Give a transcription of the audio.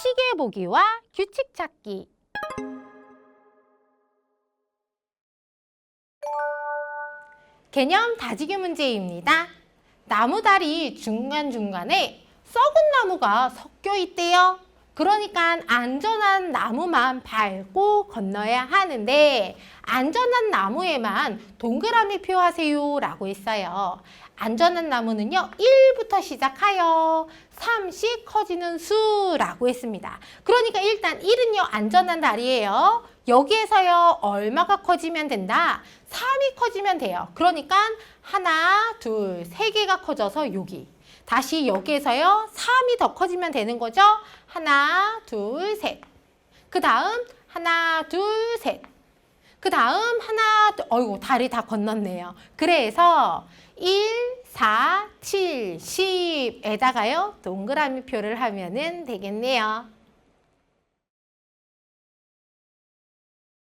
시계 보기와 규칙 찾기. 개념 다지기 문제입니다. 나무다리 중간중간에 썩은 나무가 섞여 있대요. 그러니까 안전한 나무만 밟고 건너야 하는데 안전한 나무에만 동그라미 표하세요 라고 했어요. 안전한 나무는요 1부터 시작하여 3씩 커지는 수라고 했습니다. 그러니까 일단 1은요 안전한 다리예요. 여기에서요 얼마가 커지면 된다? 3이 커지면 돼요. 그러니까 하나, 둘, 세 개가 커져서 여기. 다시 여기에서요 3이 더 커지면 되는 거죠. 하나, 둘, 셋. 그 다음 하나, 둘, 셋. 그 다음 하나, 둘, 어이구 다리 다 건넜네요. 그래서 1, 4, 7, 10에다가요 동그라미 표를 하면은 되겠네요.